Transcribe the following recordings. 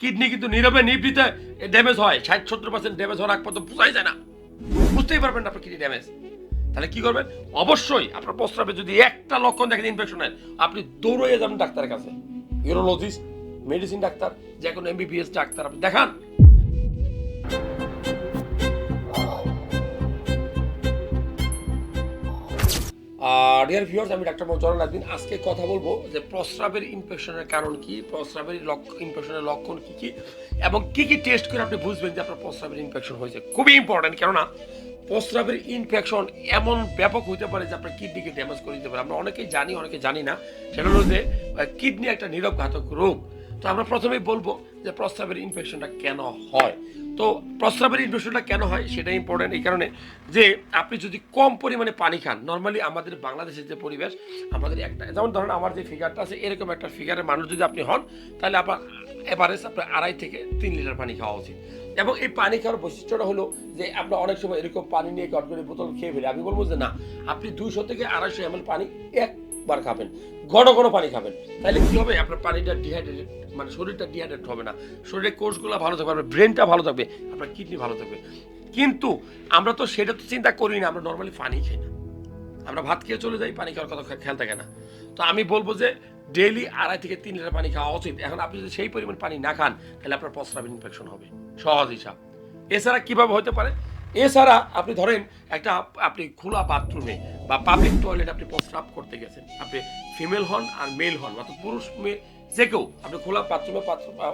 Kidney কিন্তু নীরবে নিবৃতে damage হয়। ষাট, সত্তর পার্সেন্ট ড্যামেজ হওয়ার আগ পর্যন্ত বোঝাই যায় না। বুঝতেই পারবেন আপনার কিডনি ড্যামেজ তাহলে কি করবেন? অবশ্যই আপনার প্রস্রাবে যদি একটা লক্ষণ দেখেন ইনফেকশনের আপনি দৌড়ে যাবেন ডাক্তারের কাছে। ইউরোলজিস্ট মেডিসিন ডাক্তার যে কোনো এমবিবিএস ডাক্তার আপনি দেখান। ডিয়ার ভিউয়ার্স আমি ডাক্তার মোজারুল আদিন আজকে কথা বলব যে প্রস্রাবের ইনফেকশনের কারণ কি, প্রস্রাবের ইনফেকশনের লক্ষণ কি কি, এবং কি কি টেস্ট করে আপনি বুঝবেন যে আপনার প্রস্রাবের ইনফেকশন হয়েছে। খুবই ইম্পর্টেন্ট কেননা প্রস্রাবের ইনফেকশন এমন ব্যাপক হতে পারে যে আপনার কিডনিকে ড্যামেজ করে দিতে পারে। আমরা অনেকেই জানি, অনেকে জানি না। সেটা হলো যে কিডনি একটা নিরব ঘাতক রোগ। তো আমরা প্রথমেই বলব যে প্রস্রাবের ইনফেকশনটা কেন হয়? তো প্রস্রাবের ইনফেকশনটা কেন হয় সেটা ইম্পর্টেন্ট এই কারণে যে আপনি যদি কম পরিমাণে পানি খান নর্মালি আমাদের বাংলাদেশের যে পরিবেশ, আমাদের একটা, যেমন ধরেন আমার যে ফিগারটা আছে, এরকম একটা ফিগারের মানুষ যদি আপনি হন, তাহলে আপনার এভারেজ আপনার আড়াই থেকে তিন লিটার পানি খাওয়া উচিত। এবং এই পানি খাওয়ার বৈশিষ্ট্যটা হলো যে আমরা অনেক সময় এরকম পানি নিয়ে করে বোতল খেয়ে ফেলি। আমি বলব যে না, আপনি দুইশো থেকে আড়াইশো এম পানি একবার খাবেন, ঘন ঘন পানি খাবেন। তাহলে কি হবে? আপনার পানিটা ডিহাইড্রেটেড মানে শরীরটা ডিহাইড্রেট হবে না। শরীরের কোষগুলো ভালো থাকবে, আপনার ব্রেনটা ভালো থাকবে, আপনার কিডনি ভালো থাকবে। কিন্তু আমরা তো সেটা তো চিন্তা করি না, আমরা নর্মালি পানি খাই না। আমরা ভাত খেয়ে চলে যাই, পানি খাওয়ার কথা খেয়াল থাকে না। তো আমি বলব যে ডেইলি আড়াই থেকে তিন লিটার পানি খাওয়া উচিত। এখন আপনি যদি সেই পরিমাণ পানি না খান, তাহলে আপনার প্রস্রাবের ইনফেকশন হবে। সহজ হিসাব। এছাড়া কীভাবে হতে পারে? এছাড়া আপনি ধরেন, একটা আপনি খোলা বাথরুমে বা পাবলিক টয়লেট আপনি প্রস্রাব করতে গেছেন। আপনি ফিমেল হন আর মেল হন, অর্থাৎ পুরুষ মেয়ে যে কেউ। আপনি খোলা বাথরুমে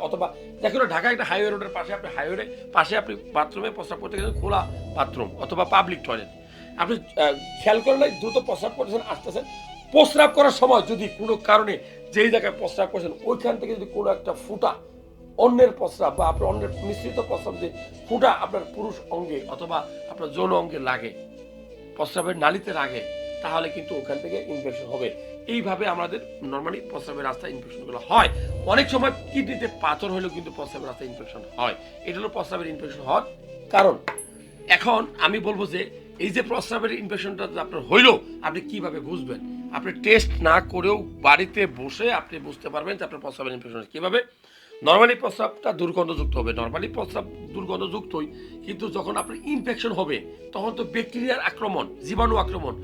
অথবা দেখুন ঢাকা একটা হাইওয়ে রোডের পাশে আপনি হাইওয়ে পাশে আপনি বাথরুমে প্রস্রাব করতে গেছেন, খোলা বাথরুম অথবা পাবলিক টয়লেট আপনি খেয়াল করলে দ্রুত প্রস্রাব করতেছেন আসতেছেন। প্রস্রাব করার সময় যদি কোনো কারণে যেই জায়গায় প্রস্রাব করছেন, ওইখান থেকে যদি কোনো একটা ফুটা অন্যের প্রস্রাব বা আপনার অন্যের মিশ্রিত প্রস্রাব যে ফুটা আপনার পুরুষ অঙ্গে অথবা আপনার যৌন অঙ্গে লাগে প্রস্রাবের নালিতে লাগে তাহলে কিন্তু ওখান থেকে ইনফেকশন হবে। এইভাবে আমাদের নর্মালি প্রস্রাবের রাস্তায় ইনফেকশনগুলো হয়। অনেক সময় কিডনিতে পাথর হলেও কিন্তু প্রস্রাবের রাস্তায় ইনফেকশন হয়। এটা হলো প্রস্রাবের ইনফেকশন হওয়ার কারণ। এখন আমি বলব যে, এই যে প্রস্রাবের ইনফেকশনটা আপনার হইল, আপনি কীভাবে বুঝবেন? আপনি টেস্ট না করেও বাড়িতে বসে আপনি বুঝতে পারবেন যে আপনার প্রস্রাবের ইনফেকশন কীভাবে? নর্মালি প্রস্রাবটা দুর্গন্ধযুক্ত হবে। নর্মালি প্রস্রাব দুর্গন্ধযুক্তই, কিন্তু যখন আপনার ইনফেকশন হবে, তখন তো ব্যাকটেরিয়ার আক্রমণ, জীবাণু আক্রমণ,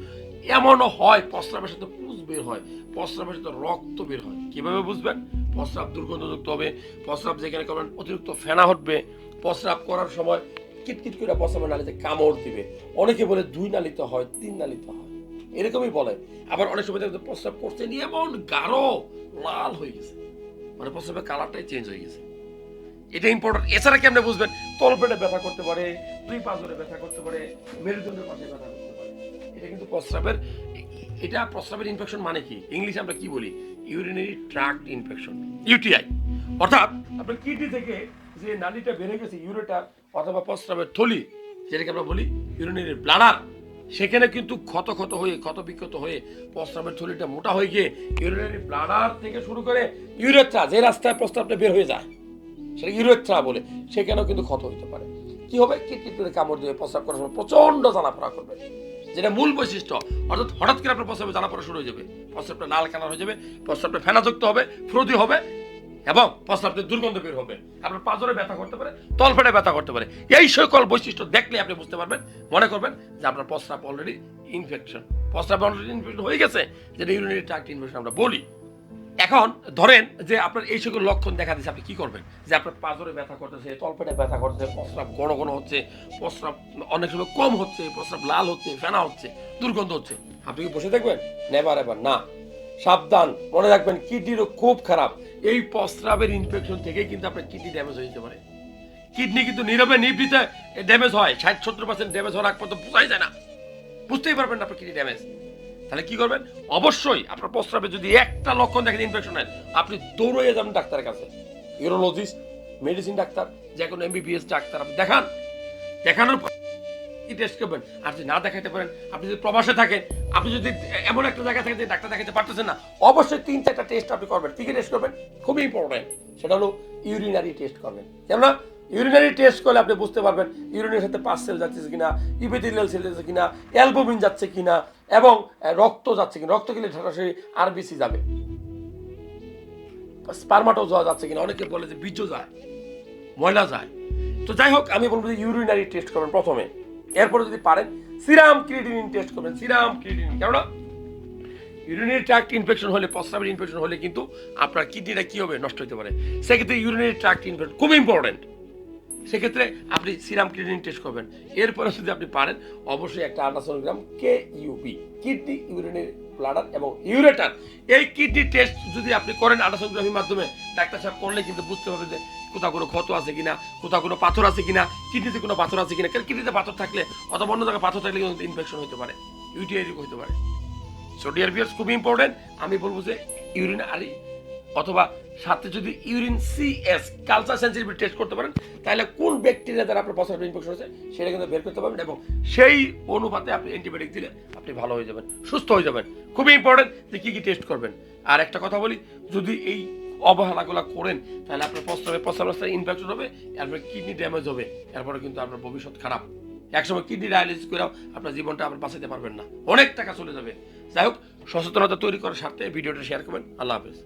এমনও হয় প্রস্রাবের সাথে পুষ বের হয়, প্রস্রাবের সাথে রক্ত বের হয়। কীভাবে বুঝবেন? প্রস্রাব দুর্গন্ধযুক্ত হবে, প্রস্রাব যেখানে করবেন অতিরিক্ত ফেনা উঠবে প্রস্রাব করার সময় কিটকিট করে প্রস্রাবের নালিতে কামড় দিবে। অনেকে বলে দুই নালিতে হয়, তিন নালিতে হয়। এরকমই বলে। আবার অনেক সময় প্রস্রাব করতে নিয়ে এমন গাঢ়, লাল হয়ে গেছে। মানে প্রস্রাবের কালারটাই চেঞ্জ হয়ে গেছে। এটা ইম্পর্টেন্ট এছাড়া কেমনে বুঝবেন? তলপেটে ব্যথা করতে পারে দুই পাঁচরে ব্যথা করতে পারে, মেরুদণ্ডের পাশে ব্যথা করতে পারে। এটা কিন্তু প্রস্রাবের, এটা প্রস্রাবের ইনফেকশন মানে কি? ইংলিশে আমরা কি বলি? ইউরিনারি ট্রাক্ট ইনফেকশন ইউটিআই অর্থাৎ আপনার কিডনি থেকে যে নালীটা বেড়ে গেছে ইউরেটার অথবা প্রস্রাবের থলি, যেটাকে আমরা বলি ইউরিনারি ব্লাডার সেখানে কিন্তু ক্ষত ক্ষত হয়ে, ক্ষত বিক্ষত হয়ে প্রস্রাবের থলিটা মোটা হয়ে গিয়ে ইউরিনারি ব্লাডার থেকে শুরু করে ইউরেথ্রা, যে রাস্তায় প্রস্রাবটা বের হয়ে যায় সেটা ইউরেথ্রা বলে, সেখানেও কিন্তু ক্ষত হতে পারে। কি হবে? কিটকিট করে কামড় দিয়ে প্রস্রাব করার সময় প্রচণ্ড জ্বালা পড়া করবে। যেটা মূল বৈশিষ্ট্য, অর্থাৎ হঠাৎ করে আপনার প্রস্রাবে জ্বালা পড়া শুরু হয়ে যাবে। প্রস্রাবটা লাল কালার হয়ে যাবে, প্রস্রাবটা ফেনাযুক্ত হবে ফ্রুদি হবে এবং প্রস্রাবটা দুর্গন্ধ বের হবে। আপনার পাঁচরে ব্যথা করতে পারে তলপেটে ব্যথা করতে পারে। এই সকল বৈশিষ্ট্য দেখলে আপনি বুঝতে পারবেন, মনে করবেন যে আপনার প্রস্রাব অলরেডি ইনফেকশন প্রস্রাব অলরেডি ইনফেকশন হয়ে গেছে যেটা ইউরিনারি ট্রাক্ট ইনফেকশন আমরা বলি। এখন ধরেন যে আপনার এই সকল লক্ষণ দেখা দিচ্ছে আপনি কি করবেন? যে আপনার পাঁজরে ব্যথা করতেছে তলপেটে ব্যথা করতেছে, প্রস্রাব ঘন ঘন হচ্ছে, প্রস্রাব অনেক সময় কম হচ্ছে, প্রস্রাব লাল হচ্ছে, ফেনা হচ্ছে, দুর্গন্ধ হচ্ছে। আপনি কি বসে দেখবেন নেবার এবার না। সাবধান, মনে রাখবেন, কিডনিরও খুব খারাপ। এই প্রস্রাবের ইনফেকশন থেকে কিন্তু আপনার কিডনি ড্যামেজ হয়ে যেতে পারে। কিডনি কিন্তু নীরবে, নিবৃতে ড্যামেজ হয়। ষাট, সত্তর পার্সেন্ট ড্যামেজ হওয়ার আগ পর্যন্ত বোঝাই যায় না। বুঝতেই পারবেন না আপনার কিডনি ড্যামেজ তাহলে কি করবেন? অবশ্যই আপনার প্রস্রাবে যদি একটা লক্ষণ দেখেন ইনফেকশনের আপনি দৌড়ে যাবেন ডাক্তারের কাছে। ইউরোলজিস্ট মেডিসিন ডাক্তার, যে কোনো এমবিবিএস ডাক্তার আপনি দেখান। দেখানোর পর কি টেস্ট করবেন। আর যদি না দেখাতে পারেন, আপনি যদি প্রবাসে থাকেন, আপনি যদি এমন একটা জায়গা থেকে যে ডাক্তার দেখাতে পারতেছেন না, অবশ্যই তিন চারটা টেস্ট আপনি করবেন। কি টেস্ট করবেন? খুবই ইম্পর্টেন্ট সেটা হলো ইউরিনারি টেস্ট করবেন। কেননা ইউরিনারি টেস্ট করলে আপনি বুঝতে পারবেন ইউরিনের সাথে পাস সেল যাচ্ছে কিনা ইপিথেলিয়াল সেল যাচ্ছে কিনা অ্যালবুমিন যাচ্ছে কিনা, এবং রক্ত যাচ্ছে কিনা। রক্ত গেলে সরাসরি আরবিসি যাবে। স্পার্মাটো যাওয়া যাচ্ছে কিনা। অনেকে বলে যে বীর্য যায়, ময়লা যায়। তো যাই হোক, আমি বলব যে ইউরিনারি টেস্ট করবেন প্রথমে। এরপরে যদি পারেন, সিরাম ক্রিয়েটিনিন টেস্ট করবেন। সিরাম ক্রিয়েটিনিন, কেননা ইউরিনারি ট্র্যাক্ট ইনফেকশন হলে প্রস্রাবের ইনফেকশন হলে কিন্তু আপনার কিডনিটা কি হবে? নষ্ট হতে পারে। সেক্ষেত্রে ইউরিনারি ট্র্যাক্ট ইনফেকশন খুব ইম্পর্টেন্ট সেক্ষেত্রে আপনি সিরাম ক্রিয়েটিনিন টেস্ট করবেন। এরপরে যদি আপনি পারেন, অবশ্যই একটা ultrasonogram K UB kidney urinary bladder এবং ইউরেটার এই কিডনি টেস্ট যদি আপনি করেন আল্ট্রাসোনোগ্রাফির মাধ্যমে, ডাক্তার সাহেব করলে কিন্তু বুঝতে হবে যে কোথাও কোনো ক্ষত আছে কিনা, কোথাও কোনো পাথর আছে কিনা, কিডনিতে কোনো পাথর আছে কিনা। কারণ কিডনিতে পাথর থাকলে, অথবা অন্য জায়গায় পাথর থাকলে কিন্তু ইনফেকশন হতে পারে ইউটিআই হতে পারে। সো ডিয়ার ভিউয়ার্স খুব ইম্পর্টেন্ট আমি বলব যে ইউরিন আরি অথবা সাথে যদি urine C S culture sensitivity test করতে পারেন, তাহলে কোন ব্যাকটেরিয়া দ্বারা আপনার প্রস্রাবের ইনফেকশন হচ্ছে সেটা কিন্তু বের করতে পারবেন এবং সেই অনুপাতে আপনি অ্যান্টিবায়োটিক দিলে আপনি ভালো হয়ে যাবেন, সুস্থ হয়ে যাবেন। খুবই ইম্পর্টেন্ট যে কী কী টেস্ট করবেন। আর একটা কথা বলি, যদি এই অবহেলাগুলো করেন, তাহলে আপনার প্রস্রাবে প্রস্রাব রাস্তায় ইনফেকশন হবে এরপরে কিডনি ড্যামেজ হবে, এরপরে কিন্তু আপনার ভবিষ্যৎ খারাপ। একসময় কিডনি ডায়ালিসিস করেও আপনার জীবনটা আবার বাঁচাতে পারবেন না। অনেক টাকা চলে যাবে। যাই হোক, সচেতনতা তৈরি করার স্বার্থে ভিডিওটা শেয়ার করবেন। আল্লাহ হাফেজ।